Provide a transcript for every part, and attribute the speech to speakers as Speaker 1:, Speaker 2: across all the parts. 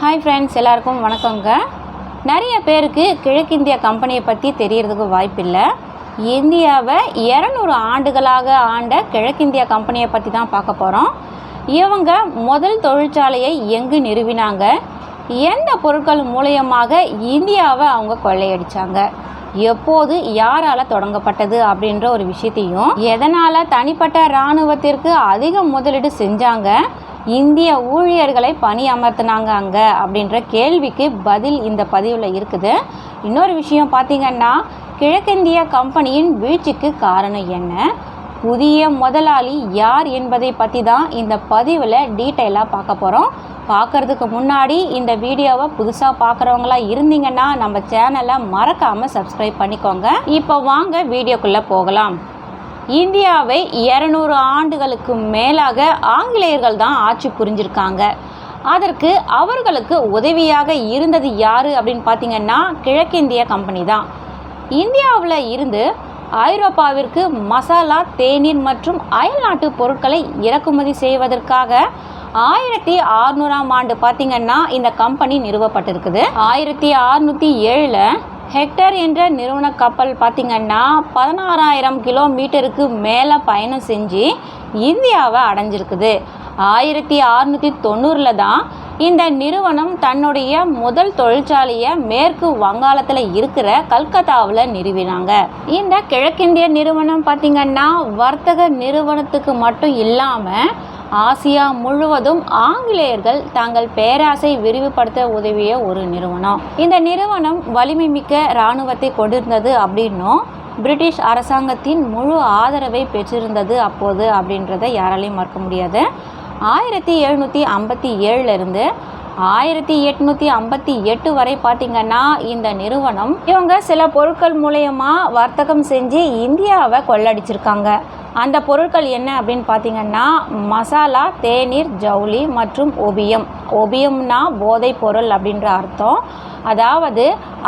Speaker 1: Hi friends எல்லாருக்கும் வணக்கங்க. நிறைய பேருக்கு கிழக்கிந்திய கம்பெனியை பற்றி தெரியறதுக்கு வாய்ப்பில்லை. இந்தியாவை இரநூறு ஆண்டுகளாக ஆண்ட கிழக்கிந்திய கம்பெனியை பற்றி தான் பார்க்க போகிறோம் இவங்க முதல் தொழிற்சாலையை எங்கு நிறுவினாங்க? எந்த பொருட்கள் மூலயமாக இந்தியாவை அவங்க கொள்ளையடிச்சாங்க? எப்போது யாரால் தொடங்கப்பட்டது அப்படின்ற ஒரு விஷயத்தையும் எதனால் தனிப்பட்ட இராணுவத்திற்கு அதிக முதலீடு செஞ்சாங்க? இந்திய ஊழியர்களை பணி அமர்த்தினாங்க அங்கே அப்படின்ற கேள்விக்கு பதில் இந்த பதிவில் இருக்குது. இன்னொரு விஷயம் பார்த்தீங்கன்னா கிழக்கிந்திய கம்பெனியின் வீழ்ச்சிக்கு காரணம் என்ன? புதிய முதலாளி யார் என்பதை பற்றி தான் இந்த பதிவில் டீட்டெயிலாக பார்க்க போகிறோம் பார்க்குறதுக்கு முன்னாடி இந்த வீடியோவை புதுசாக பார்க்குறவங்களா இருந்தீங்கன்னா நம்ம சேனலை மறக்காமல் சப்ஸ்கிரைப் பண்ணிக்கோங்க. இப்போ வாங்க வீடியோக்குள்ளே போகலாம். இந்தியாவை இரநூறு ஆண்டுகளுக்கு மேலாக ஆங்கிலேயர்கள் தான் ஆட்சி புரிஞ்சிருக்காங்க. அதற்கு அவர்களுக்கு உதவியாக இருந்தது யார் அப்படின்னு பார்த்தீங்கன்னா கிழக்கிந்திய கம்பெனி தான். இந்தியாவில் இருந்து ஐரோப்பாவிற்கு மசாலா தேநீர் மற்றும் அயல்நாட்டு பொருட்களை இறக்குமதி செய்வதற்காக ஆயிரத்தி அறுநூறாம் ஆண்டு பார்த்திங்கன்னா இந்த கம்பெனி நிறுவப்பட்டிருக்குது. ஆயிரத்தி அறுநூற்றி ஏழில் ஹெக்டர் என்ற நிறுவன கப்பல் பார்த்திங்கன்னா பதினாறாயிரம் கிலோமீட்டருக்கு மேலே பயணம் செஞ்சு இந்தியாவை அடைஞ்சிருக்குது. ஆயிரத்தி அறுநூற்றி தொண்ணூறில் தான் இந்த நிறுவனம் தன்னுடைய முதல் தொழிற்சாலையை மேற்கு வங்காளத்தில் இருக்கிற கல்கத்தாவில் நிறுவினாங்க. இந்த கிழக்கிந்திய நிறுவனம் பார்த்திங்கன்னா வர்த்தக நிறுவனத்துக்கு மட்டும் இல்லாமல் ஆசியா முழுவதும் ஆங்கிலேயர்கள் தங்கள் பேராசை விரிவுபடுத்த உதவிய ஒரு நிறுவனம். இந்த நிறுவனம் வலிமை மிக்க இராணுவத்தை கொண்டிருந்தது அப்படின்னும் பிரிட்டிஷ் அரசாங்கத்தின் முழு ஆதரவை பெற்றிருந்தது அப்போது அப்படின்றத யாராலையும் மறக்க முடியாது. ஆயிரத்தி எழுநூற்றி ஐம்பத்தி ஏழுலேருந்து ஆயிரத்தி எட்நூற்றி ஐம்பத்தி எட்டு வரை பார்த்திங்கன்னா இந்த நிறுவனம் இவங்க சில பொருட்கள் மூலயமா வர்த்தகம் செஞ்சு இந்தியாவை கொள்ளடிச்சிருக்காங்க. அந்த பொருட்கள் என்ன அப்படின்னு பார்த்தீங்கன்னா மசாலா தேநீர் ஜவுளி மற்றும் ஒபியம் ஒபியம்னா போதைப் பொருள் அப்படின்ற அர்த்தம். அதாவது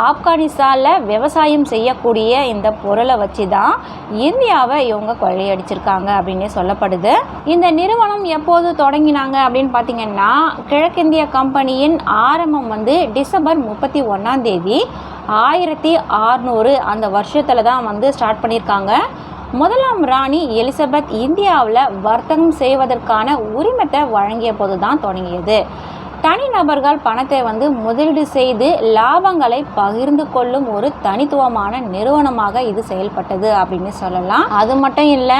Speaker 1: ஆப்கானிஸ்தானில் விவசாயம் செய்யக்கூடிய இந்த பொருளை வச்சு தான் இந்தியாவை இவங்க கொள்ளையடிச்சிருக்காங்க அப்படின்னே சொல்லப்படுது. இந்த நிறுவனம் எப்போது தொடங்கினாங்க அப்படின்னு பார்த்தீங்கன்னா கிழக்கிந்திய கம்பெனியின் ஆரம்பம் வந்து டிசம்பர் முப்பத்தி ஒன்றாம் தேதி. ஆயிரத்தி அறுநூறு அந்த வருஷத்தில் தான் வந்து ஸ்டார்ட் பண்ணியிருக்காங்க. முதலாம் ராணி எலிசபெத் இந்தியாவில் வர்த்தகம் செய்வதற்கான உரிமத்தை வழங்கிய போது தான் தொடங்கியது தனிநபர்கள் பணத்தை வந்து முதலீடு செய்து லாபங்களை பகிர்ந்து கொள்ளும் ஒரு தனித்துவமான நிறுவனமாக இது செயல்பட்டது அப்படின்னு சொல்லலாம். அது மட்டும் இல்லை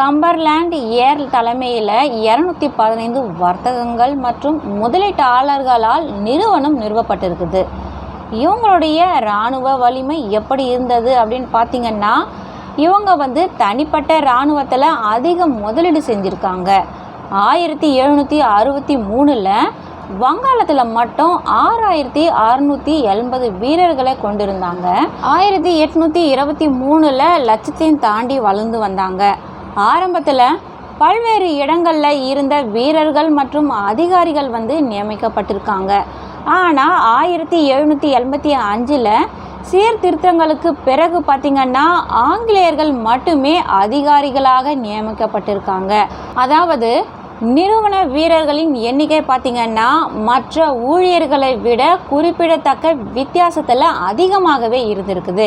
Speaker 1: கம்பர்லேண்ட் ஏர் தலைமையில் இரநூத்தி பதினைந்து வர்த்தகங்கள் மற்றும் முதலீட்டாளர்களால் நிறுவனம் நிறுவப்பட்டிருக்குது. இவங்களுடைய இராணுவ வலிமை எப்படி இருந்தது அப்படின்னு பார்த்தீங்கன்னா இவங்க வந்து தனிப்பட்ட இராணுவத்தில் அதிக முதலீடு செஞ்சுருக்காங்க. ஆயிரத்தி எழுநூற்றி அறுபத்தி மூணில் வங்காளத்தில் மட்டும் ஆறாயிரத்தி அறுநூற்றி எண்பது வீரர்களை கொண்டிருந்தாங்க. ஆயிரத்தி எட்நூற்றி இருபத்தி மூணில் லட்சத்தையும் தாண்டி வளர்ந்து வந்தாங்க. ஆரம்பத்தில் பல்வேறு இடங்களில் இருந்த வீரர்கள் மற்றும் அதிகாரிகள் வந்து நியமிக்கப்பட்டிருக்காங்க. ஆனால் ஆயிரத்தி எழுநூற்றி எண்பத்தி அஞ்சில் சீர்திருத்தங்களுக்கு பிறகு பார்த்திங்கன்னா ஆங்கிலேயர்கள் மட்டுமே அதிகாரிகளாக நியமிக்கப்பட்டிருக்காங்க. அதாவது நிறுவன வீரர்களின் எண்ணிக்கை பார்த்திங்கன்னா மற்ற ஊழியர்களை விட குறிப்பிடத்தக்க வித்தியாசத்தில் அதிகமாகவே இருந்திருக்குது.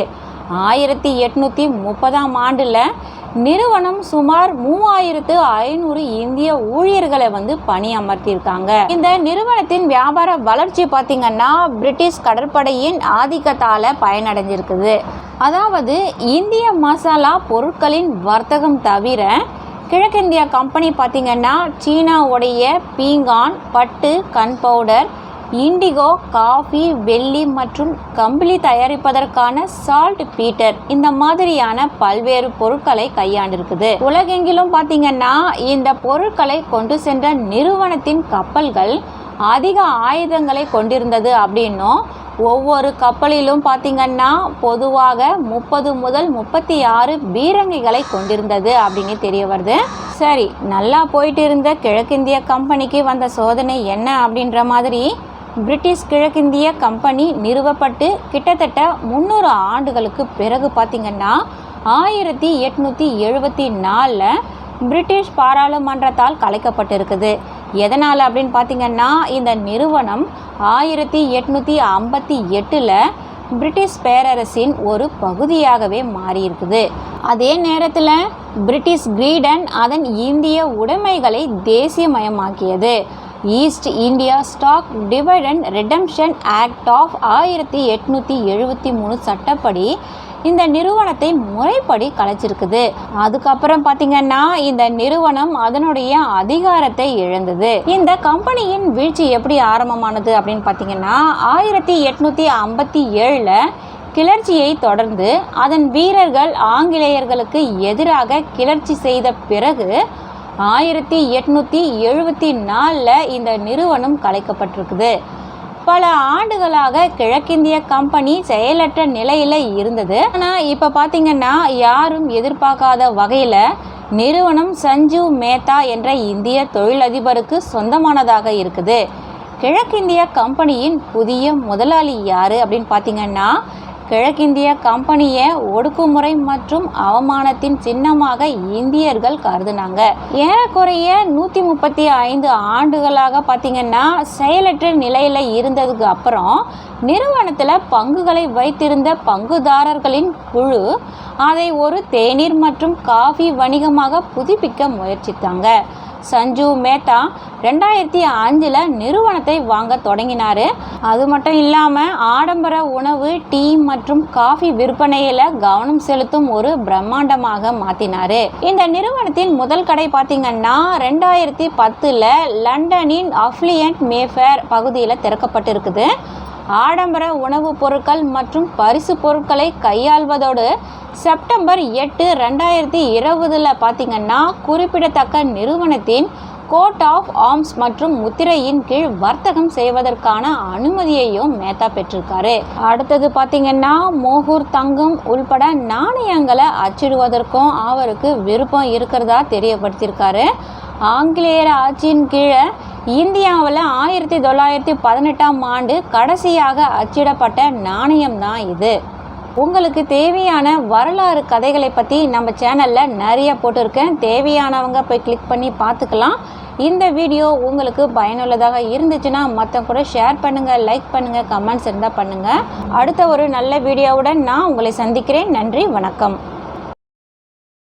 Speaker 1: ஆயிரத்தி எட்நூற்றி முப்பதாம் ஆண்டில் நிறுவனம் சுமார் மூவாயிரத்து ஐநூறு இந்திய ஊழியர்களை வந்து பணி அமர்த்தியிருக்காங்க இந்த நிறுவனத்தின் வியாபார வளர்ச்சி பார்த்திங்கன்னா பிரிட்டிஷ் கடற்படையின் ஆதிக்கத்தால் பயனடைஞ்சிருக்குது. அதாவது இந்திய மசாலா பொருட்களின் வர்த்தகம் தவிர கிழக்கிந்திய கம்பெனி பார்த்திங்கன்னா சீனாவுடைய பீங்கான் பட்டு கண் பவுடர் இண்டிகோ காஃபி வெள்ளி மற்றும் கம்பளி தயாரிப்பதற்கான சால்ட் பீட்டர் இந்த மாதிரியான பல்வேறு பொருட்களை கையாண்டிருக்குது. உலகெங்கிலும் பார்த்தீங்கன்னா இந்த பொருட்களை கொண்டு சென்ற நிறுவனத்தின் கப்பல்கள் அதிக ஆயுதங்களை கொண்டிருந்தது அப்படின்னும் ஒவ்வொரு கப்பலிலும் பார்த்திங்கன்னா பொதுவாக முப்பது முதல் முப்பத்தி ஆறு பீரங்கிகளை கொண்டிருந்தது அப்படின்னு தெரிய வருது. சரி நல்லா போயிட்டு இருந்த கிழக்கிந்திய கம்பெனிக்கு வந்த சோதனை என்ன அப்படின்ற மாதிரி பிரிட்டிஷ் கிழக்கிந்திய கம்பெனி நிறுவப்பட்டு கிட்டத்தட்ட முந்நூறு ஆண்டுகளுக்கு பிறகு பார்த்திங்கன்னா ஆயிரத்தி எட்நூற்றி எழுபத்தி நாலில் பிரிட்டிஷ் பாராளுமன்றத்தால் கலைக்கப்பட்டிருக்குது. எதனால் அப்படின்னு பார்த்தீங்கன்னா இந்த நிறுவனம் ஆயிரத்தி எட்நூற்றி ஐம்பத்தி எட்டில் பிரிட்டிஷ் பேரரசின் ஒரு பகுதியாகவே மாறியிருக்குது. அதே நேரத்தில் பிரிட்டிஷ் கிரீடன் அதன் இந்திய உடைமைகளை தேசியமயமாக்கியது. ஈஸ்ட் இந்தியா ஸ்டாக் டிவைட் ரிடம்ஷன் ஆக்ட் ஆஃப் ஆயிரத்தி எட்நூற்றி எழுபத்தி மூணு சட்டப்படி இந்த நிறுவனத்தை முறைப்படி கலைச்சிருக்குது. அதுக்கப்புறம் பார்த்தீங்கன்னா இந்த நிறுவனம் அதனுடைய அதிகாரத்தை இழந்தது. இந்த கம்பெனியின் வீழ்ச்சி எப்படி ஆரம்பமானது அப்படின்னு பார்த்தீங்கன்னா ஆயிரத்தி எட்நூற்றி ஐம்பத்தி ஏழில் கிளர்ச்சியை தொடர்ந்து அதன் வீரர்கள் ஆங்கிலேயர்களுக்கு எதிராக கிளர்ச்சி செய்த பிறகு ஆயிரத்தி எட்நூற்றி எழுபத்தி நாலில் இந்த நிறுவனம் கலைக்கப்பட்டிருக்குது. பல ஆண்டுகளாக கிழக்கிந்திய கம்பெனி செயலற்ற நிலையில் இருந்தது. ஆனால் இப்போ பார்த்திங்கன்னா யாரும் எதிர்பார்க்காத வகையில் நிறுவனம் சஞ்சீவ் மேத்தா என்ற இந்திய தொழிலதிபருக்கு சொந்தமானதாக இருக்குது. கிழக்கிந்திய கம்பெனியின் புதிய முதலாளி யார் அப்படின்னு பார்த்தீங்கன்னா கிழக்கிந்திய கம்பெனியை ஒடுக்குமுறை மற்றும் அவமானத்தின் சின்னமாக இந்தியர்கள் கருதுனாங்க. ஏறக்குறைய நூற்றி முப்பத்தி ஐந்து ஆண்டுகளாக பார்த்தீங்கன்னா செயலற்ற நிலையில் இருந்ததுக்கு அப்புறம் நிறுவனத்தில் பங்குகளை வைத்திருந்த பங்குதாரர்களின் குழு அதை ஒரு தேநீர் மற்றும் காஃபி வணிகமாக புதுப்பிக்க முயற்சித்தாங்க. சஞ்சு மேத்தா ரெண்டாயிரத்தி அஞ்சில் நிறுவனத்தை வாங்க தொடங்கினார். அது மட்டும் இல்லாமல் ஆடம்பர உணவு டீ மற்றும் காஃபி விற்பனையில் கவனம் செலுத்தும் ஒரு பிரம்மாண்டமாக மாற்றினார் இந்த நிறுவனத்தின் முதல் கடை பார்த்திங்கன்னா ரெண்டாயிரத்தி பத்தில் லண்டனின் அஃப்ளியன்ட் மேஃபேர் பகுதியில் திறக்கப்பட்டிருக்குது. ஆடம்பர உணவுப் பொருட்கள் மற்றும் பரிசு பொருட்களை கையாள்வதோடு செப்டம்பர் எட்டு ரெண்டாயிரத்தி இருபதில் பார்த்திங்கன்னா குறிப்பிடத்தக்க நிறுவனத்தின் கோட் ஆஃப் ஆர்ம்ஸ் மற்றும் முத்திரையின் கீழ் வர்த்தகம் செய்வதற்கான அனுமதியையும் மேத்தா பெற்றிருக்காரு. அடுத்தது பார்த்தீங்கன்னா மோகூர் தங்கம் உள்பட நாணயங்களை அச்சிடுவதற்கும் அவருக்கு விருப்பம் இருக்கிறதா தெரியப்படுத்தியிருக்காரு. ஆங்கிலேயர் ஆட்சியின் கீழே இந்தியாவில் ஆயிரத்தி தொள்ளாயிரத்தி பதினெட்டாம் ஆண்டு கடைசியாக அச்சிடப்பட்ட நாணயம் தான் இது. உங்களுக்கு தேவையான வரலாறு கதைகளை பற்றி நம்ம சேனலில் நிறைய போட்டிருக்கேன். தேவையானவங்க போய் கிளிக் பண்ணி பார்த்துக்கலாம். இந்த வீடியோ உங்களுக்கு பயனுள்ளதாக இருந்துச்சுன்னா மற்ற கூட ஷேர் பண்ணுங்கள் லைக் பண்ணுங்கள் கமெண்ட்ஸ் இருந்தால் பண்ணுங்கள் அடுத்த ஒரு நல்ல வீடியோவுடன் நான் உங்களை சந்திக்கிறேன். நன்றி வணக்கம்.